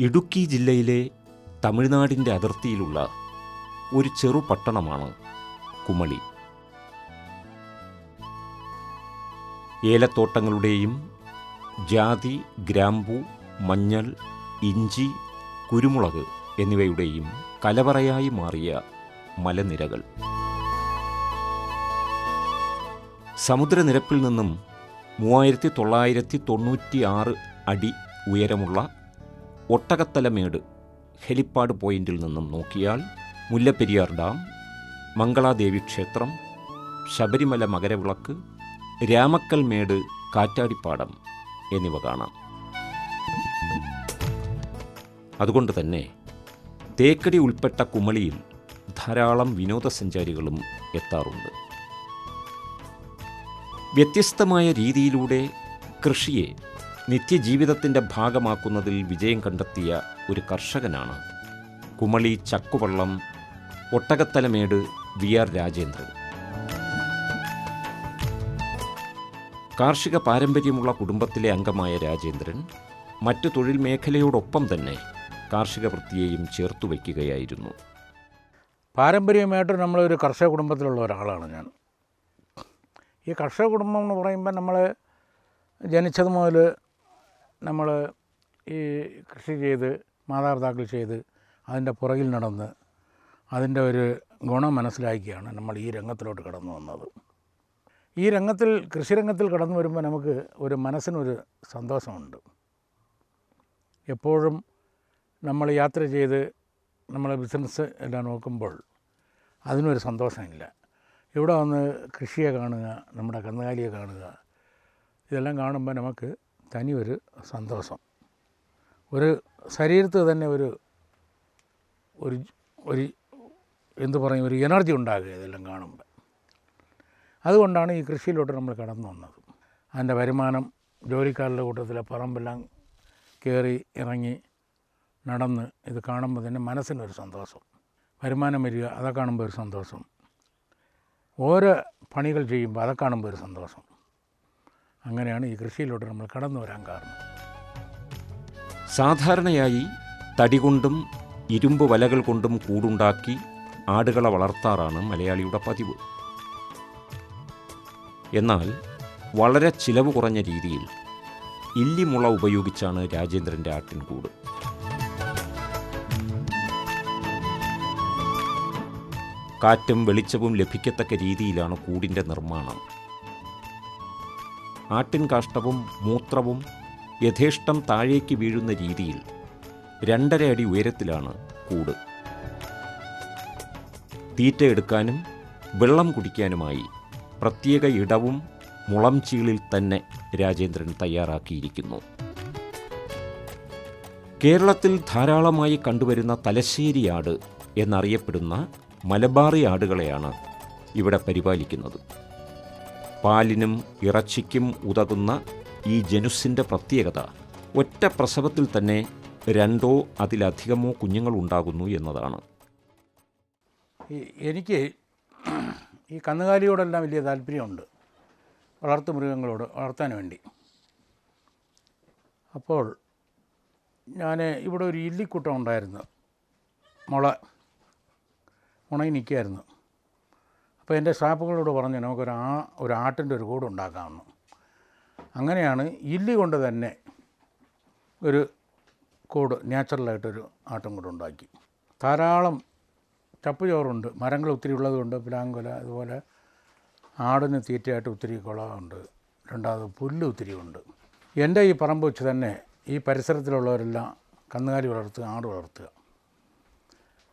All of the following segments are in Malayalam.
ഇടുക്കി ജില്ലയിലെ തമിഴ്നാടിന്റെ അതിർത്തിയിലുള്ള ഒരു ചെറു പട്ടണമാണ് കുമളി. ഏലത്തോട്ടങ്ങളുടെയും ജാതി ഗ്രാമ്പു മഞ്ഞൾ ഇഞ്ചി കുരുമുളക് എന്നിവയുടെയും കലവറയായി മാറിയ മലനിരകൾ. സമുദ്രനിരപ്പിൽ നിന്നും മൂവായിരത്തി തൊള്ളായിരത്തി തൊണ്ണൂറ്റി ആറ് അടി ഉയരമുള്ള ഒട്ടകത്തലമേട് ഹെലിപ്പാട് പോയിന്റിൽ നിന്നും നോക്കിയാൽ മുല്ലപ്പെരിയാർ ഡാം മംഗളാദേവി ക്ഷേത്രം ശബരിമല മകരവിളക്ക് രാമക്കൽമേട് കാറ്റാടിപ്പാടം എന്നിവ കാണാം. അതുകൊണ്ട് തന്നെ തേക്കടി ഉൾപ്പെട്ട കുമളിയിൽ ധാരാളം വിനോദസഞ്ചാരികളും എത്താറുണ്ട്. വ്യത്യസ്തമായ രീതിയിലൂടെ കൃഷിയെ നിത്യജീവിതത്തിന്റെ ഭാഗമാക്കുന്നതിൽ വിജയം കണ്ടെത്തിയ ഒരു കർഷകനാണ് കുമളി ചക്കുവള്ളം ഒട്ടകത്തലമേട് വി ആർ രാജേന്ദ്രൻ. കാർഷിക പാരമ്പര്യമുള്ള കുടുംബത്തിലെ അംഗമായ രാജേന്ദ്രൻ മറ്റു തൊഴിൽ മേഖലയോടൊപ്പം തന്നെ കാർഷിക വൃത്തിയെയും ചേർത്തു വയ്ക്കുകയായിരുന്നു. പാരമ്പര്യമായിട്ട് നമ്മളൊരു കർഷക കുടുംബത്തിലുള്ള ഒരാളാണ് ഞാൻ. ഈ കർഷക കുടുംബം എന്ന് പറയുമ്പോൾ നമ്മൾ ജനിച്ചത് മുതൽ നമ്മൾ ഈ കൃഷി ചെയ്ത് മാതാപിതാക്കൾ ചെയ്ത് അതിന്റെ പുറകിൽ നടന്ന് അതിന്റെ ഒരു ഗുണം മനസ്സിലാക്കിയാണ് നമ്മൾ ഈ രംഗത്തിലോട്ട് കടന്നു വന്നത്. ഈ രംഗത്തിൽ കൃഷിരംഗത്തിൽ കടന്നു വരുമ്പോൾ നമുക്ക് ഒരു മനസ്സിനൊരു സന്തോഷമുണ്ട്. എപ്പോഴും നമ്മൾ യാത്ര ചെയ്ത് നമ്മളെ ബിസിനസ് എല്ലാം നോക്കുമ്പോൾ അതിനൊരു സന്തോഷമില്ല. ഇവിടെ വന്ന് കൃഷിയെ കാണുക നമ്മുടെ കന്നുകാലിയെ കാണുക ഇതെല്ലാം കാണുമ്പോൾ നമുക്ക് തനി ഒരു സന്തോഷം. ഒരു ശരീരത്ത് തന്നെ ഒരു ഒരു ഒരു എന്തു പറയും ഒരു എനർജി ഉണ്ടാകുക ഇതെല്ലാം കാണുമ്പോൾ അതുകൊണ്ടാണ് ഈ കൃഷിയിലോട്ട് നമ്മൾ കടന്നു വന്നത്. അതിന്റെ വരുമാനം ജോലിക്കാരുടെ കൂട്ടത്തിലെ പറമ്പെല്ലാം കയറി ഇറങ്ങി നടന്ന് ഇത് കാണുമ്പോൾ തന്നെ മനസ്സിനൊരു സന്തോഷം. വരുമാനം വരിക അതൊക്കെ കാണുമ്പോൾ ഒരു സന്തോഷം. ഓരോ പണികൾ ചെയ്യുമ്പോൾ അതൊക്കെ കാണുമ്പോൾ ഒരു സന്തോഷം. അങ്ങനെയാണ് ഈ കൃഷിയിലൂടെ നമ്മൾ കടന്നു വരാൻ കാരണം. സാധാരണയായി തടി കൊണ്ടും ഇരുമ്പ് വലകൾ കൊണ്ടും കൂടുണ്ടാക്കി ആടുകളെ വളർത്താറാണ് മലയാളിയുടെ പതിവ്. എന്നാൽ വളരെ ചിലവ് കുറഞ്ഞ രീതിയിൽ ഇല്ലിമുള ഉപയോഗിച്ചാണ് രാജേന്ദ്രന്റെ ആട്ടിൻകൂട്. കാറ്റും വെളിച്ചവും ലഭിക്കത്തക്ക രീതിയിലാണ് കൂടിന്റെ നിർമ്മാണം. ആട്ടിൻ കാഷ്ടവും മൂത്രവും യഥേഷ്ടം താഴേക്ക് വീഴുന്ന രീതിയിൽ രണ്ടര അടി ഉയരത്തിലാണ് കൂട്. തീറ്റ എടുക്കാനും വെള്ളം കുടിക്കാനുമായി പ്രത്യേക ഇടവും മുളം ചീളിൽ തന്നെ രാജേന്ദ്രൻ തയ്യാറാക്കിയിരിക്കുന്നു. കേരളത്തിൽ ധാരാളമായി കണ്ടുവരുന്ന തലശ്ശേരി ആട് എന്നറിയപ്പെടുന്ന മലബാറി ആടുകളെയാണ് ഇവിടെ പരിപാലിക്കുന്നത്. പാലിനും ഇറച്ചിക്കും ഉതകുന്ന ഈ ജനുസിന്റെ പ്രത്യേകത. ഒറ്റ പ്രസവത്തിൽ തന്നെ രണ്ടോ അതിലധികമോ കുഞ്ഞുങ്ങൾ ഉണ്ടാകുന്നു എന്നതാണ്. എനിക്ക് ഈ കന്നുകാലിയോടെല്ലാം വലിയ താല്പര്യമുണ്ട്. വളർത്തു മൃഗങ്ങളോട് വളർത്താൻ വേണ്ടി. അപ്പോൾ ഞാൻ ഇവിടെ ഒരു ഇല്ലിക്കുട്ടം ഉണ്ടായിരുന്നു. മുള ഉണങ്ങി നിൽക്കുകയായിരുന്നു. അപ്പോൾ എന്റെ സ്റ്റാഫുകളോട് പറഞ്ഞു നമുക്കൊരു ആ ഒരു ആട്ടിന്റെ ഒരു കൂട് ഉണ്ടാക്കാമെന്ന്. അങ്ങനെയാണ് ഇല്ലി കൊണ്ട് തന്നെ ഒരു കൂട് നാച്ചുറലായിട്ടൊരു ആട്ടും കൂടെ ഉണ്ടാക്കി. ധാരാളം ചപ്പ് ചോറുണ്ട് മരങ്ങൾ ഒത്തിരി ഉള്ളതുകൊണ്ട് പിലാങ്കൊല അതുപോലെ ആടിന് തീറ്റയായിട്ട് ഒത്തിരി കുളമുണ്ട് രണ്ടാമത് പുല്ല് ഒത്തിരി ഉണ്ട്. എന്റെ ഈ പറമ്പ് വെച്ച് തന്നെ ഈ പരിസരത്തിലുള്ളവരെല്ലാം കന്നുകാലി വളർത്തുക ആട് വളർത്തുക.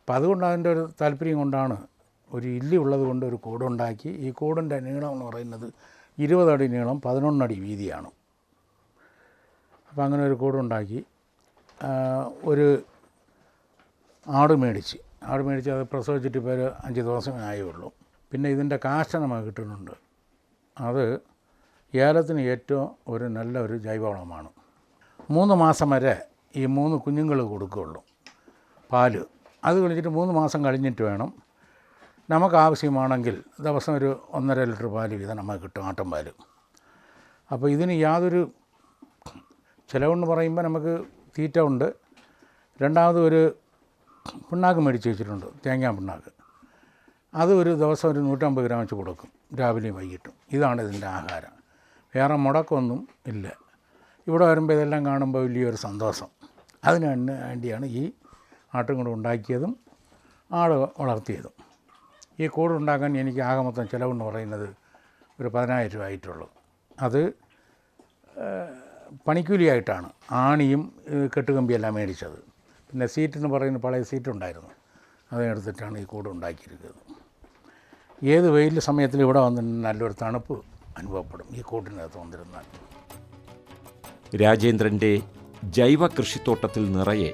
അപ്പം അതുകൊണ്ട് അതിന്റെ ഒരു താല്പര്യം കൊണ്ടാണ് ഒരു ഇല്ലി ഉള്ളത് കൊണ്ട് ഒരു കൂടുണ്ടാക്കി. ഈ കൂടിന്റെ നീളം എന്ന് പറയുന്നത് ഇരുപതടി നീളം പതിനൊന്നടി വീതിയാണ്. അപ്പോൾ അങ്ങനെ ഒരു കൂടുണ്ടാക്കി. ഒരു ആട് മേടിച്ച്. ആട് മേടിച്ച് അത് പ്രസവിച്ചിട്ട് ഇപ്പോൾ ഒരു അഞ്ച് ദിവസമേ ആയുള്ളൂ. പിന്നെ ഇതിന്റെ നമുക്ക് കിട്ടുന്നുണ്ട്. അത് ഏലത്തിന് ഏറ്റവും ഒരു നല്ല ഒരു ജൈവവളമാണ്. മൂന്ന് മാസം വരെ ഈ മൂന്ന് കുഞ്ഞുങ്ങൾ കൊടുക്കുകയുള്ളൂ. പാൽ. അത് കഴിഞ്ഞിട്ട് മൂന്ന് മാസം കഴിഞ്ഞിട്ട് വേണം നമുക്ക് ആവശ്യമാണെങ്കിൽ ദിവസം ഒരു ഒന്നര ലിറ്റർ പാൽ വീതം നമുക്ക് കിട്ടും ആട്ടും പാൽ. അപ്പോൾ ഇതിന് യാതൊരു ചിലവെന്ന് പറയുമ്പോൾ നമുക്ക് തീറ്റ ഉണ്ട്. രണ്ടാമത് ഒരു പിണ്ണാക്ക് മേടിച്ച് വെച്ചിട്ടുണ്ട് തേങ്ങാ പിണ്ണാക്ക്. അത് ഒരു ദിവസം ഒരു നൂറ്റമ്പത് ഗ്രാം വെച്ച് കൊടുക്കും രാവിലെയും വൈകിട്ടും. ഇതാണ് ഇതിന്റെ ആഹാരം. വേറെ മുടക്കൊന്നും ഇല്ല. ഇവിടെ വരുമ്പോൾ ഇതെല്ലാം കാണുമ്പോൾ വലിയൊരു സന്തോഷം. അതിന് വേണ്ടിയാണ് ഈ ആട്ടും കൂടെ ഉണ്ടാക്കിയതും ആട് വളർത്തിയതും. ഈ കൂടുണ്ടാക്കാൻ എനിക്ക് ആകെ മൊത്തം ചിലവെന്ന് പറയുന്നത് ഒരു പതിനായിരം രൂപ ആയിട്ടുള്ളൂ. അത് പണിക്കൂലിയായിട്ടാണ്. ആണിയും കെട്ടുകമ്പിയെല്ലാം മേടിച്ചത്. പിന്നെ സീറ്റ് എന്ന് പറയുന്ന പഴയ സീറ്റ് ഉണ്ടായിരുന്നു അതിനെടുത്തിട്ടാണ് ഈ കൂട് ഉണ്ടാക്കിയിരിക്കുന്നത്. ഏത് വെയിൽ സമയത്തിൽ ഇവിടെ വന്നിട്ട് നല്ലൊരു തണുപ്പ് അനുഭവപ്പെടും ഈ കൂട്ടിനകത്ത് വന്നിരുന്നാൽ. രാജേന്ദ്രന്റെ ജൈവ കൃഷിത്തോട്ടത്തിൽ നിറയെ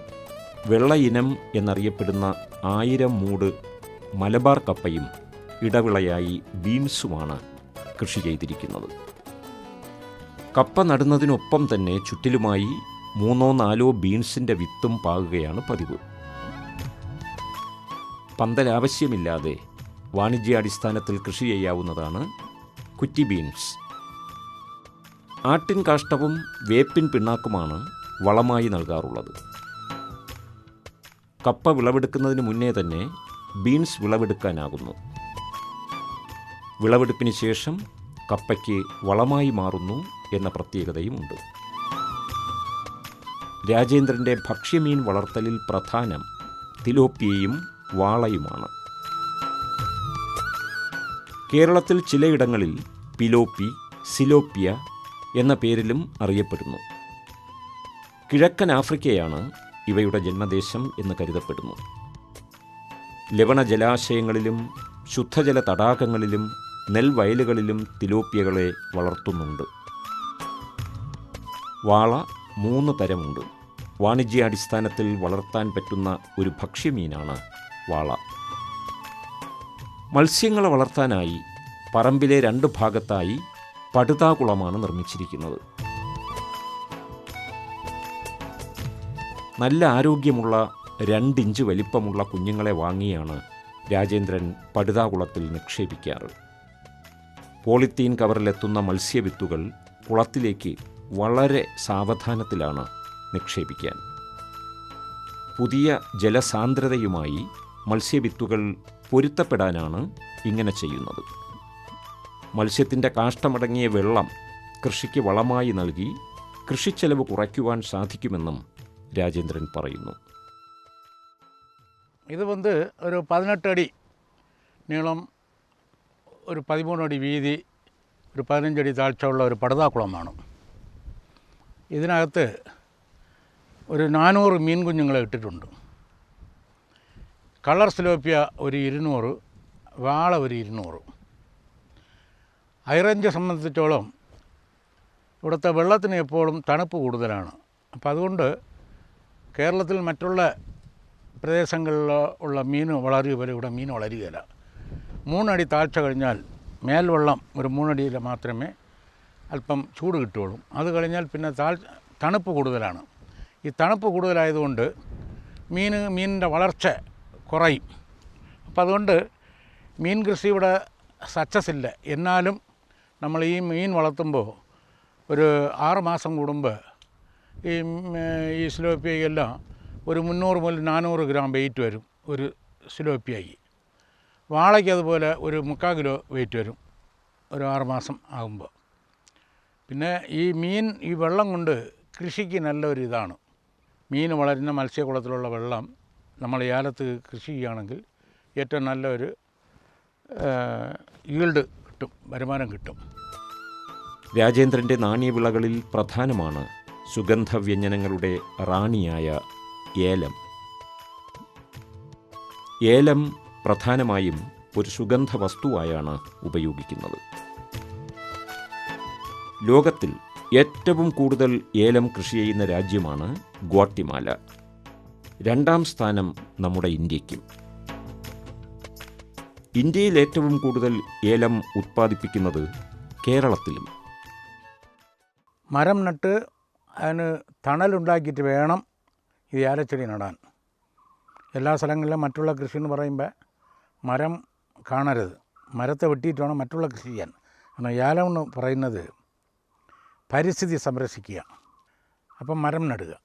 വെള്ളയിനം എന്നറിയപ്പെടുന്ന ആയിരം മൂട് മലബാർ കപ്പയും ഇടവിളയായി ബീൻസുമാണ് കൃഷി ചെയ്തിരിക്കുന്നത്. കപ്പ നടുന്നതിനൊപ്പം തന്നെ ചുറ്റിലുമായി മൂന്നോ നാലോ ബീൻസിന്റെ വിത്തും പാകുകയാണ് പതിവ്. പന്തൽ ആവശ്യമില്ലാതെ വാണിജ്യാടിസ്ഥാനത്തിൽ കൃഷി ചെയ്യാവുന്നതാണ് കുറ്റി ബീൻസ്. ആട്ടിൻ കാഷ്ടവും വേപ്പിൻ പിണ്ണാക്കുമാണ് വളമായി നൽകാറുള്ളത്. കപ്പ വിളവെടുക്കുന്നതിന് മുന്നേ തന്നെ ബീൻസ് വിളവെടുക്കാനാകുന്നു. വിളവെടുപ്പിന് ശേഷം കപ്പയ്ക്ക് വളമായി മാറുന്നു എന്ന പ്രത്യേകതയുമുണ്ട് രാജേന്ദ്രന്റെ ഭക്ഷ്യമീൻ വളർത്തലിൽ പ്രധാനം തിലോപ്പിയയും വാളയുമാണ്. കേരളത്തിൽ ചിലയിടങ്ങളിൽ പിലോപ്പി സിലോപ്പിയ എന്ന പേരിലും അറിയപ്പെടുന്നു. കിഴക്കൻ ആഫ്രിക്കയാണ് ഇവയുടെ ജന്മദേശം എന്ന് കരുതപ്പെടുന്നു. ലവണ ജലാശയങ്ങളിലും ശുദ്ധജല തടാകങ്ങളിലും നെൽവയലുകളിലും തിലോപ്പിയകളെ വളർത്തുന്നുണ്ട്. വാള മൂന്ന് തരമുണ്ട്. വാണിജ്യാടിസ്ഥാനത്തിൽ വളർത്താൻ പറ്റുന്ന ഒരു ഭക്ഷ്യമീനാണ് വാള. മത്സ്യങ്ങളെ വളർത്താനായി പറമ്പിലെ രണ്ട് ഭാഗത്തായി പടുതാകുളമാണ് നിർമ്മിച്ചിരിക്കുന്നത്. നല്ല ആരോഗ്യമുള്ള രണ്ടിഞ്ച് വലിപ്പമുള്ള കുഞ്ഞുങ്ങളെ വാങ്ങിയാണ് രാജേന്ദ്രൻ പടുതാകുളത്തിൽ നിക്ഷേപിക്കാറ്. പോളിത്തീൻ കവറിലെത്തുന്ന മത്സ്യവിത്തുകൾ കുളത്തിലേക്ക് വളരെ സാവധാനത്തിലാണ് നിക്ഷേപിക്കാൻ. പുതിയ ജലസാന്ദ്രതയുമായി മത്സ്യവിത്തുകൾ പൊരുത്തപ്പെടാനാണ് ഇങ്ങനെ ചെയ്യുന്നത്. മത്സ്യത്തിന്റെ കാഷ്ടമടങ്ങിയ വെള്ളം കൃഷിക്ക് വളമായി നൽകി കൃഷിച്ചെലവ് കുറയ്ക്കുവാൻ സാധിക്കുമെന്നും രാജേന്ദ്രൻ പറയുന്നു. ഇത് വന്ന് ഒരു அடி നീളം ഒരു പതിമൂന്നടി വീതി ഒരു പതിനഞ്ചടി താഴ്ചയുള്ള ഒരു പടുതാക്കുളമാണ് ഇതിനകത്ത് ഒരു നാനൂറ് മീൻ കുഞ്ഞുങ്ങളെ ഇട്ടിട്ടുണ്ട് കളർ സ്ലോപ്പിയ ഒരു ഇരുന്നൂറ് വാള ഒരു ഇരുന്നൂറ് ഹൈറേഞ്ച് സംബന്ധിച്ചോളം ഇവിടുത്തെ വെള്ളത്തിന് എപ്പോഴും തണുപ്പ് കൂടുതലാണ് അപ്പോൾ അതുകൊണ്ട് കേരളത്തിൽ മറ്റുള്ള പ്രദേശങ്ങളിൽ ഉള്ള മീൻ വളരുക പോലെ ഇവിടെ മീൻ വളരുകയില്ല. മൂന്നടി താഴ്ച കഴിഞ്ഞാൽ മേൽവെള്ളം ഒരു മൂന്നടിയിൽ മാത്രമേ അല്പം ചൂട് കിട്ടുകയുള്ളൂ. അത് കഴിഞ്ഞാൽ പിന്നെ താഴ് തണുപ്പ് കൂടുതലാണ്. ഈ തണുപ്പ് കൂടുതലായതുകൊണ്ട് മീൻ മീനിന്റെ വളർച്ച കുറയും. അപ്പം അതുകൊണ്ട് മീൻ കൃഷി ഇവിടെ സക്സസ് ഇല്ല. എന്നാലും നമ്മൾ ഈ മീൻ വളർത്തുമ്പോൾ ഒരു ആറ് മാസം കൂടുമ്പോൾ ഈ ഈ സിലോപ്പിയയെല്ലാം ഒരു മുന്നൂറ് മുതൽ നാനൂറ് ഗ്രാം വെയിറ്റ് വരും ഒരു സിലോപ്പിയായി വാളയ്ക്ക് അതുപോലെ ഒരു മുക്കാൽ കിലോ വെയിറ്റ് വരും ഒരു ആറുമാസം ആകുമ്പോൾ പിന്നെ ഈ മീൻ ഈ വെള്ളം കൊണ്ട് കൃഷിക്ക് നല്ലൊരു ഇതാണ്. മീൻ വളരുന്ന മത്സ്യക്കുളത്തിലുള്ള വെള്ളം നമ്മൾ ഏലത്ത് കൃഷി ചെയ്യുകയാണെങ്കിൽ ഏറ്റവും നല്ലൊരു ഈൽഡ് കിട്ടും വരുമാനം കിട്ടും. രാജേന്ദ്രന്റെ നാണ്യവിളകളിൽ പ്രധാനമാണ് സുഗന്ധവ്യഞ്ജനങ്ങളുടെ റാണിയായ ഏലം. ഏലം പ്രധാനമായും ഒരു സുഗന്ധ വസ്തുവായാണ് ഉപയോഗിക്കുന്നത്. ലോകത്തിൽ ഏറ്റവും കൂടുതൽ ഏലം കൃഷി ചെയ്യുന്ന രാജ്യമാണ് ഗ്വാട്ടിമാല രണ്ടാം സ്ഥാനം നമ്മുടെ ഇന്ത്യക്കും ഇന്ത്യയിൽ ഏറ്റവും കൂടുതൽ ഏലം ഉത്പാദിപ്പിക്കുന്നത് കേരളത്തിലും. മരം നട്ട് അതിന് തണലുണ്ടാക്കിയിട്ട് വേണം ഈ ഏലച്ചെടി നടാൻ. എല്ലാ സ്ഥലങ്ങളിലും മറ്റുള്ള കൃഷി എന്ന് പറയുമ്പോൾ മരം കാണരുത്. മരത്തെ വെട്ടിയിട്ട് വേണം മറ്റുള്ള കൃഷി ചെയ്യാൻ. കാരണം ഏലം എന്ന് പറയുന്നത് പരിസ്ഥിതി സംരക്ഷിക്കുക. അപ്പം മരം നടുക.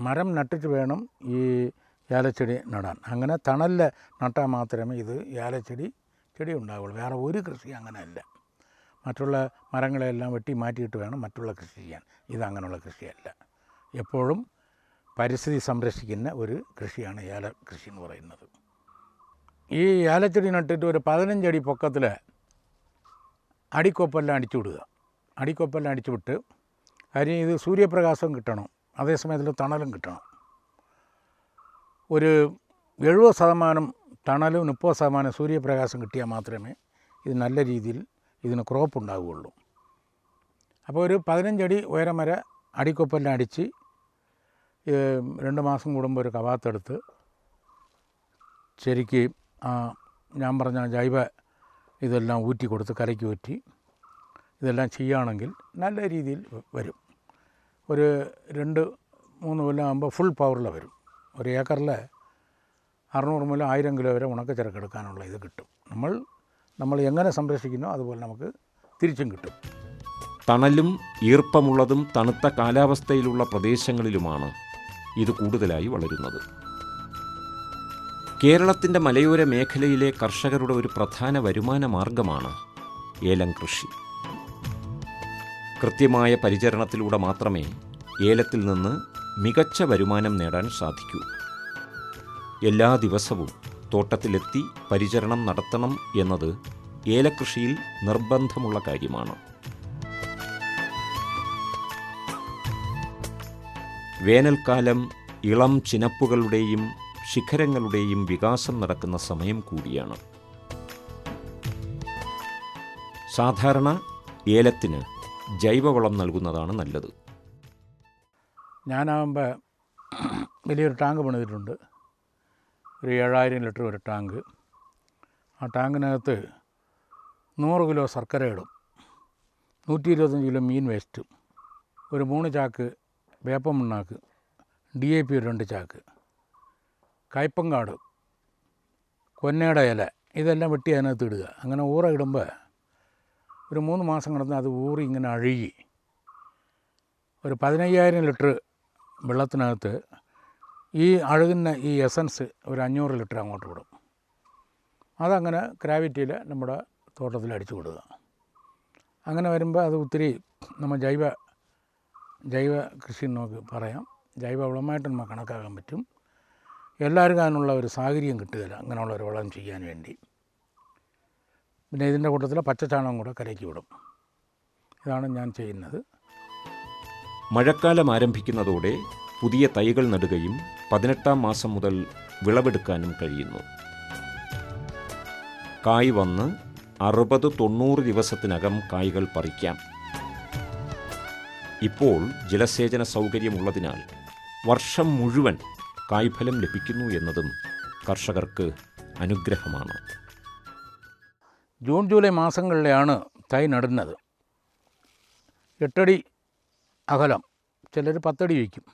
മരം നട്ടിട്ട് വേണം ഈ ഏലച്ചെടി നടാൻ. അങ്ങനെ തണലിൽ നട്ടാൽ മാത്രമേ ഇത് ഏലച്ചെടി ചെടി ഉണ്ടാവുള്ളൂ. വേറെ ഒരു കൃഷി അങ്ങനെയല്ല. മറ്റുള്ള മരങ്ങളെല്ലാം വെട്ടി മാറ്റിയിട്ട് വേണം മറ്റുള്ള കൃഷി ചെയ്യാൻ. ഇത് അങ്ങനെയുള്ള കൃഷിയല്ല. എപ്പോഴും പരിസ്ഥിതി സംരക്ഷിക്കുന്ന ഒരു കൃഷിയാണ് ഏല കൃഷി എന്ന് പറയുന്നത്. ഈ ഏലച്ചെടി നട്ടിട്ട് ഒരു പതിനഞ്ചടി പൊക്കത്തിൽ അടിക്കൊപ്പെല്ലാം അടിച്ചു വിടുക. അടിക്കൊപ്പെല്ലാം അടിച്ചു വിട്ട് കാര്യം ഇത് സൂര്യപ്രകാശം കിട്ടണം. അതേസമയത്തിൽ തണലും കിട്ടണം. ഒരു എഴുപത് ശതമാനം തണലും മുപ്പത് ശതമാനം സൂര്യപ്രകാശം കിട്ടിയാൽ മാത്രമേ ഇത് നല്ല രീതിയിൽ ഇതിന് ക്രോപ്പ് ഉണ്ടാവുകയുള്ളൂ. അപ്പോൾ ഒരു പതിനഞ്ചടി ഉയരം വരെ അടിക്കൊപ്പെല്ലാം അടിച്ച് രണ്ട് മാസം കൂടുമ്പോൾ ഒരു കവാത്തെടുത്ത് ശരിക്ക് ആ ഞാൻ പറഞ്ഞ ജൈവ ഇതെല്ലാം ഊറ്റി കൊടുത്ത് കരയ്ക്ക് ഊറ്റി ഇതെല്ലാം ചെയ്യുകയാണെങ്കിൽ നല്ല രീതിയിൽ വരും. ഒരു രണ്ട് മൂന്ന് കൊല്ലം ആകുമ്പോൾ ഫുൾ പവറിൽ വരും. ഒരു ഏക്കറിൽ അറുന്നൂറ് മുതൽ ആയിരം കിലോ വരെ ഉണക്ക എടുക്കാനുള്ള ഇത് കിട്ടും. നമ്മൾ നമ്മൾ എങ്ങനെ സംരക്ഷിക്കുന്നോ അതുപോലെ നമുക്ക് തിരിച്ചും കിട്ടും. തണലും ഈർപ്പമുള്ളതും തണുത്ത കാലാവസ്ഥയിലുള്ള പ്രദേശങ്ങളിലുമാണ് ഇത് കൂടുതലായി വളരുന്നത്. കേരളത്തിന്റെ മലയോര മേഖലയിലെ കർഷകരുടെ ഒരു പ്രധാന വരുമാന മാർഗമാണ് ഏലം കൃഷി. കൃത്യമായ പരിചരണത്തിലൂടെ മാത്രമേ ഏലത്തിൽ നിന്ന് മികച്ച വരുമാനം നേടാൻ സാധിക്കൂ. എല്ലാ ദിവസവും തോട്ടത്തിലെത്തി പരിചരണം നടത്തണം എന്നത് ഏലക്കൃഷിയിൽ നിർബന്ധമുള്ള കാര്യമാണ്. വേനൽക്കാലം ഇളം ചിനപ്പുകളുടെയും ശിഖരങ്ങളുടെയും വികാസം നടക്കുന്ന സമയം കൂടിയാണ്. സാധാരണ ഏലത്തിന് ജൈവവളം നൽകുന്നതാണ് നല്ലത്. ഞാനാകുമ്പോൾ വലിയൊരു ടാങ്ക് പണിതിട്ടുണ്ട്. ഒരു ഏഴായിരം ലിറ്റർ ഒരു ടാങ്ക്. ആ ടാങ്കിനകത്ത് നൂറ് കിലോ ശർക്കര ഇടും. നൂറ്റി ഇരുപത്തഞ്ച് കിലോ മീൻ വേസ്റ്റും. ഒരു മൂന്ന് ചാക്ക് വേപ്പം മണ്ണാക്ക് ഡി എ പി രണ്ട് ചാക്ക് കയ്പങ്കാട് കൊന്നയുടെ ഇല ഇതെല്ലാം വെട്ടി അതിനകത്ത് ഇടുക. അങ്ങനെ ഊറ ഇടുമ്പോൾ ഒരു മൂന്ന് മാസം കിടന്ന് അത് ഊറി ഇങ്ങനെ അഴുകി ഒരു പതിനയ്യായിരം ലിറ്റർ വെള്ളത്തിനകത്ത് ഈ അഴുകുന്ന ഈ എസൻസ് ഒരു അഞ്ഞൂറ് ലിറ്റർ അങ്ങോട്ട് വിടും. അതങ്ങനെ ഗ്രാവിറ്റിയിൽ നമ്മുടെ തോട്ടത്തിൽ അടിച്ചു കൊടുക്കുക അങ്ങനെ വരുമ്പോൾ അത് ഒത്തിരി നമ്മൾ ജൈവ ജൈവ കൃഷി നമുക്ക് പറയാം. ജൈവ വളമായിട്ട് നമുക്ക് കണക്കാക്കാൻ പറ്റും. എല്ലാവർക്കും അതിനുള്ള ഒരു സാഹചര്യം കിട്ടുകയില്ല. അങ്ങനെയുള്ള ഒരു വളം ചെയ്യാൻ വേണ്ടി. പിന്നെ ഇതിന്റെ കൂട്ടത്തിൽ പച്ചച്ചാണകം കൂടെ കലക്കി വിടും. ഇതാണ് ഞാൻ ചെയ്യുന്നത്. മഴക്കാലം ആരംഭിക്കുന്നതോടെ പുതിയ തൈകൾ നടുകയും പതിനെട്ടാം മാസം മുതൽ വിളവെടുക്കാനും കഴിയുന്നു. കായ് വന്ന് അറുപത് തൊണ്ണൂറ് ദിവസത്തിനകം കായ്കൾ പറിക്കാം. ഇപ്പോൾ ജലസേചന സൗകര്യമുള്ളതിനാൽ വർഷം മുഴുവൻ കായ്ഫലം ലഭിക്കുന്നു എന്നതും കർഷകർക്ക് അനുഗ്രഹമാണ്. ജൂൺ ജൂലൈ മാസങ്ങളിലാണ് തൈ നടുന്നത്. എട്ടടി അകലം ചിലർ പത്തടി വയ്ക്കും.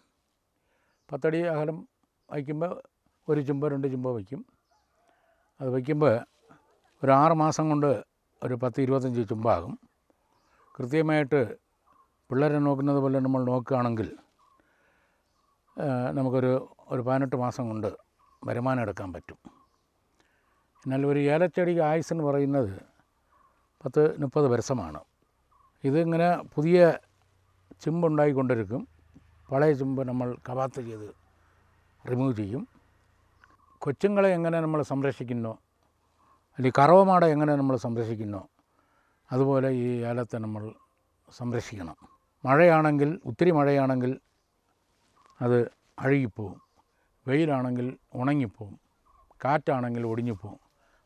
പത്തടി അകലം വയ്ക്കുമ്പോൾ ഒരു ചുമ്പ രണ്ട് ചുമ്പ വയ്ക്കും. അത് വയ്ക്കുമ്പോൾ ഒരു ആറ് മാസം കൊണ്ട് ഒരു പത്ത് ഇരുപത്തഞ്ച് ചുമ്പാകും കൃത്യമായിട്ട് പിള്ളേരെ നോക്കുന്നത് പോലെ നമ്മൾ നോക്കുകയാണെങ്കിൽ നമുക്കൊരു ഒരു പതിനെട്ട് മാസം കൊണ്ട് വരുമാനം എടുക്കാൻ പറ്റും. എന്നാൽ ഒരു ഏലച്ചെടിക്ക് ആയുസ് എന്ന് പറയുന്നത് പത്ത് മുപ്പത് വർഷമാണ്. ഇതിങ്ങനെ പുതിയ ചിമ്പുണ്ടായിക്കൊണ്ടിരിക്കും. പഴയ ചിമ്പ് നമ്മൾ കവാത്ത് ചെയ്ത് റിമൂവ് ചെയ്യും. കൊച്ചുങ്ങളെ എങ്ങനെ നമ്മൾ സംരക്ഷിക്കുന്നോ? അല്ലെങ്കിൽ കറവമാടെ എങ്ങനെ നമ്മൾ സംരക്ഷിക്കുന്നോ? അതുപോലെ ഈ ഏലത്തെ നമ്മൾ സംരക്ഷിക്കണം. മഴയാണെങ്കിൽ ഒത്തിരി മഴയാണെങ്കിൽ അത് അഴുകിപ്പോവും. വെയിലാണെങ്കിൽ ഉണങ്ങിപ്പോവും. കാറ്റാണെങ്കിൽ ഒടിഞ്ഞുപോവും.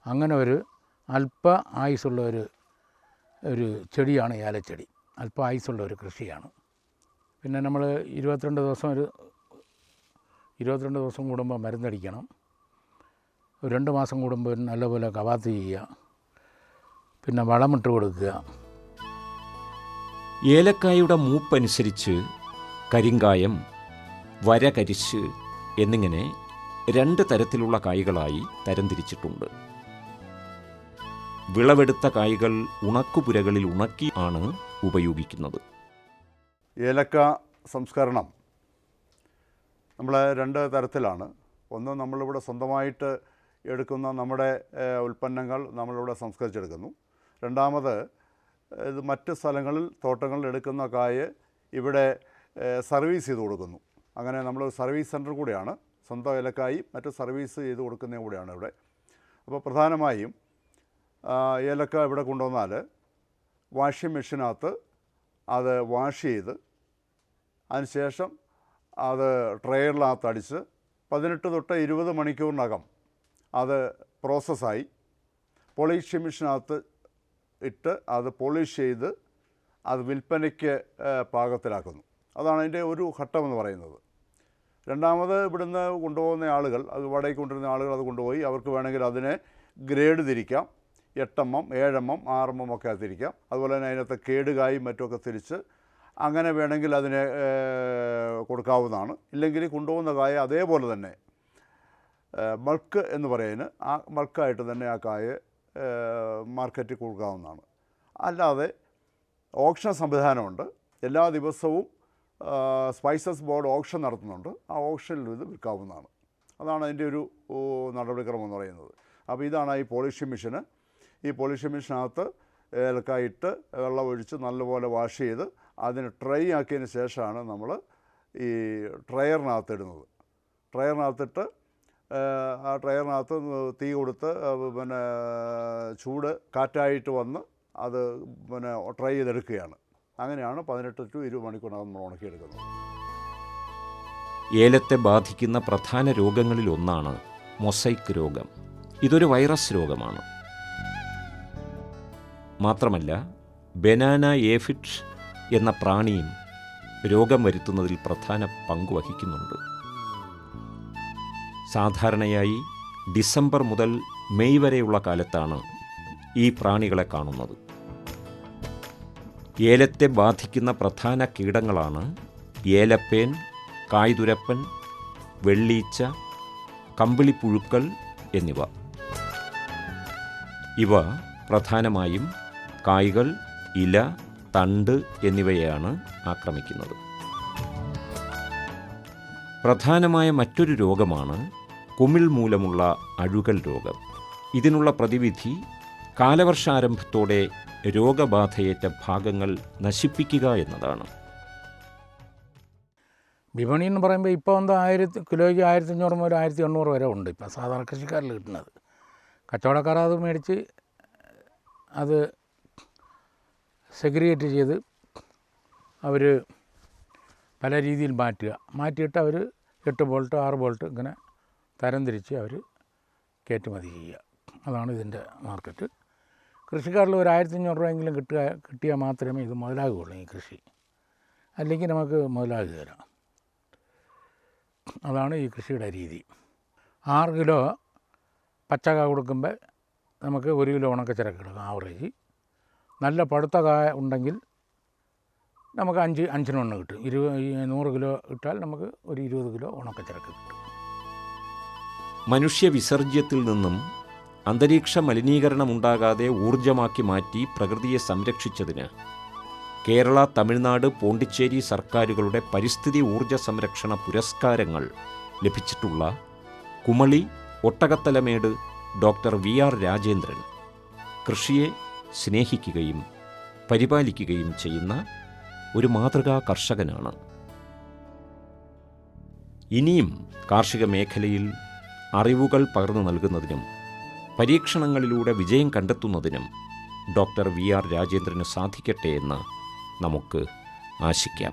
അങ്ങനെ ഒരു അല്പ ആയുസ്സുള്ള ഒരു ഒരു ചെടിയാണ് ഏലച്ചെടി. അല്പ ആയുസ്സുള്ള ഒരു കൃഷിയാണ്. പിന്നെ നമ്മൾ ഇരുപത്തിരണ്ട് ദിവസം ഒരു ഇരുപത്തിരണ്ട് ദിവസം കൂടുമ്പോൾ മരുന്നടിക്കണം. രണ്ട് മാസം കൂടുമ്പോൾ നല്ലപോലെ കവാത്ത് ചെയ്യുക. പിന്നെ വളമിട്ട് കൊടുക്കുക. ഏലക്കായുടെ മൂപ്പനുസരിച്ച് കരിങ്കായം വരകരിശ് എന്നിങ്ങനെ രണ്ട് തരത്തിലുള്ള കായ്കളായി തരംതിരിച്ചിട്ടുണ്ട്. വിളവെടുത്ത കായ്കൾ ഉണക്കുപുരകളിൽ ഉണക്കി ആണ് ഉപയോഗിക്കുന്നത്. ഏലക്ക സംസ്കരണം നമ്മൾ രണ്ട് തരത്തിലാണ്. ഒന്ന് നമ്മളിവിടെ സ്വന്തമായിട്ട് എടുക്കുന്ന നമ്മുടെ ഉൽപ്പന്നങ്ങൾ നമ്മളിവിടെ സംസ്കരിച്ചെടുക്കുന്നു. രണ്ടാമത് ഇത് മറ്റ് സ്ഥലങ്ങളിൽ തോട്ടങ്ങളിൽ എടുക്കുന്ന കായ് ഇവിടെ സർവീസ് ചെയ്ത് കൊടുക്കുന്നു. അങ്ങനെ നമ്മൾ സർവീസ് സെന്റർ കൂടിയാണ്. സ്വന്തം ഏലക്കായി മറ്റ് സർവീസ് ചെയ്ത് കൊടുക്കുന്ന കൂടിയാണ് ഇവിടെ. അപ്പോൾ പ്രധാനമായും ഏലക്ക ഇവിടെ കൊണ്ടുവന്നാൽ വാഷിംഗ് മെഷീനകത്ത് അത് വാഷ് ചെയ്ത് അതിനുശേഷം അത് ട്രെയറിനകത്ത് അടിച്ച് പതിനെട്ട് തൊട്ട് ഇരുപത് മണിക്കൂറിനകം അത് പ്രോസസ്സായി. പോളിഷിംഗ് മെഷീനകത്ത് ഇട്ട് അത് പോളിഷ് ചെയ്ത് അത് വിൽപ്പനയ്ക്ക് പാകത്തിലാക്കുന്നു. അതാണ് അതിന്റെ ഒരു ഘട്ടമെന്ന് പറയുന്നത്. രണ്ടാമത് ഇവിടുന്ന് കൊണ്ടുപോകുന്ന ആളുകൾ അത് വാടകയ്ക്ക് കൊണ്ടുവരുന്ന ആളുകൾ അത് കൊണ്ടുപോയി അവർക്ക് വേണമെങ്കിൽ അതിനെ ഗ്രേഡ് തിരിക്കാം. എട്ടെം എം ഏഴെം എം ആറെം എം ഒക്കെ തിരിക്കാം. അതുപോലെ തന്നെ അതിനകത്ത് കേടുകായും മറ്റുമൊക്കെ തിരിച്ച് അങ്ങനെ വേണമെങ്കിൽ അതിനെ കൊടുക്കാവുന്നതാണ്. ഇല്ലെങ്കിൽ കൊണ്ടുപോകുന്ന കായ അതേപോലെ തന്നെ മൾക്ക് എന്ന് പറയുന്നത് ആ മൾക്കായിട്ട് തന്നെ ആ കായ മാർക്കറ്റിൽ കൊടുക്കാവുന്നതാണ്. അല്ലാതെ ഓപ്ഷൻ സംവിധാനമുണ്ട്. എല്ലാ ദിവസവും സ്പൈസസ് ബോർഡ് ഓപ്ഷൻ നടത്തുന്നുണ്ട്. ആ ഓപ്ഷനിൽ ഇത് വിൽക്കാവുന്നതാണ്. അതാണ് അതിന്റെ ഒരു നടപടിക്രമം എന്ന് പറയുന്നത്. അപ്പോൾ ഇതാണ് ഈ പോളിഷിംഗ് മെഷീന്. ഈ പോളിഷിംഗ് മെഷീനകത്ത് ഏലക്കായിട്ട് വെള്ളമൊഴിച്ച് നല്ലപോലെ വാഷ് ചെയ്ത് അതിന് ട്രൈ ആക്കിയതിന് ശേഷമാണ് നമ്മൾ ഈ ട്രയറിനകത്ത് ഇടുന്നത്. ട്രയറിനകത്തിട്ട് ആ ടയറിനകത്ത് തീ കൊടുത്ത് പിന്നെ ചൂട് കാറ്റായിട്ട് വന്ന് അത് പിന്നെ ട്രൈ ചെയ്തെടുക്കുകയാണ്. അങ്ങനെയാണ് പതിനെട്ട് ടു ഇരുപത് മണിക്കൂറിനകം നമ്മൾ ഉണക്കിയെടുക്കുന്നത്. ഏലത്തെ ബാധിക്കുന്ന പ്രധാന രോഗങ്ങളിൽ ഒന്നാണ് മൊസൈക്ക് രോഗം. ഇതൊരു വൈറസ് രോഗമാണ്. മാത്രമല്ല ബനാന ഏഫിറ്റ് എന്ന പ്രാണിയും രോഗം വരുത്തുന്നതിൽ പ്രധാന പങ്ക് വഹിക്കുന്നുണ്ട്. സാധാരണയായി ഡിസംബർ മുതൽ മെയ് വരെയുള്ള കാലത്താണ് ഈ പ്രാണികളെ കാണുന്നത്. ഏലത്തെ ബാധിക്കുന്ന പ്രധാന കീടങ്ങളാണ് ഏലപ്പേൻ കായ്തുരപ്പൻ വെള്ളീച്ച കമ്പിളിപ്പുഴുക്കൾ എന്നിവ. ഇവ പ്രധാനമായും കായ്കൾ ഇല തണ്ട് എന്നിവയാണ് ആക്രമിക്കുന്നത്. പ്രധാനമായ മറ്റൊരു രോഗമാണ് കുമിൾ മൂലമുള്ള അഴുകൽ രോഗം. ഇതിനുള്ള പ്രതിവിധി കാലവർഷാരംഭത്തോടെ രോഗബാധയേറ്റ ഭാഗങ്ങൾ നശിപ്പിക്കുക എന്നതാണ്. വിപണി എന്ന് പറയുമ്പോൾ ഇപ്പോൾ എന്താ ആയിരത്തി കിലോയ്ക്ക് ആയിരത്തി അഞ്ഞൂറ് മുതൽ ആയിരത്തി എണ്ണൂറ് വരെ ഉണ്ട് ഇപ്പം സാധാരണ കൃഷിക്കാരിൽ കിട്ടുന്നത്. കച്ചവടക്കാർ അത് മേടിച്ച് അത് സെഗ്രിഗേറ്റ് ചെയ്ത് അവർ പല രീതിയിൽ മാറ്റുക. മാറ്റിയിട്ട് അവർ എട്ട് ബോൾട്ട് ആറ് ബോൾട്ട് ഇങ്ങനെ തരംതിരിച്ച് അവർ കയറ്റുമതി ചെയ്യുക. അതാണ് ഇതിന്റെ മാർക്കറ്റ്. കൃഷിക്കാരിൽ ഒരു ആയിരത്തി അഞ്ഞൂറ് രൂപയെങ്കിലും കിട്ടുക കിട്ടിയാൽ മാത്രമേ ഇത് മുതലാകുകയുള്ളൂ ഈ കൃഷി. അല്ലെങ്കിൽ നമുക്ക് മുതലാകുകയില്ല. അതാണ് ഈ കൃഷിയുടെ രീതി. ആറ് കിലോ പച്ചക്ക കൊടുക്കുമ്പോൾ നമുക്ക് ഒരു കിലോ ഉണക്കച്ചിരക്ക് കിടക്കും ആവറേജ്. നല്ല പഴുത്ത കായ ഉണ്ടെങ്കിൽ നമുക്ക് അഞ്ച് അഞ്ചിനൊന്ന് കിട്ടും. ഇരുപത് നൂറ് കിലോ ഇട്ടാൽ നമുക്ക് ഒരു ഇരുപത് കിലോ ഉണക്കച്ചിരക്ക് കിട്ടും. മനുഷ്യ വിസർജ്യത്തിൽ നിന്നും അന്തരീക്ഷ മലിനീകരണം മലിനീകരണമുണ്ടാകാതെ ഊർജമാക്കി മാറ്റി പ്രകൃതിയെ സംരക്ഷിച്ചതിന് കേരള തമിഴ്നാട് പോണ്ടിച്ചേരി സർക്കാരുകളുടെ പരിസ്ഥിതി ഊർജ സംരക്ഷണ പുരസ്കാരങ്ങൾ ലഭിച്ചിട്ടുള്ള Kumily Ottakathalamedu doctor V. R. Rajendran കൃഷിയെ സ്നേഹിക്കുകയും പരിപാലിക്കുകയും ചെയ്യുന്ന ഒരു മാതൃകാ കർഷകനാണ്. ഇനിയും കാർഷിക മേഖലയിൽ അറിവുകൾ പകർന്നു നൽകുന്നതിനും പരീക്ഷണങ്ങളിലൂടെ വിജയം കണ്ടെത്തുന്നതിനും ഡോക്ടർ വി ആർ രാജേന്ദ്രന് സാധിക്കട്ടെ എന്ന് നമുക്ക് ആശിക്കാം.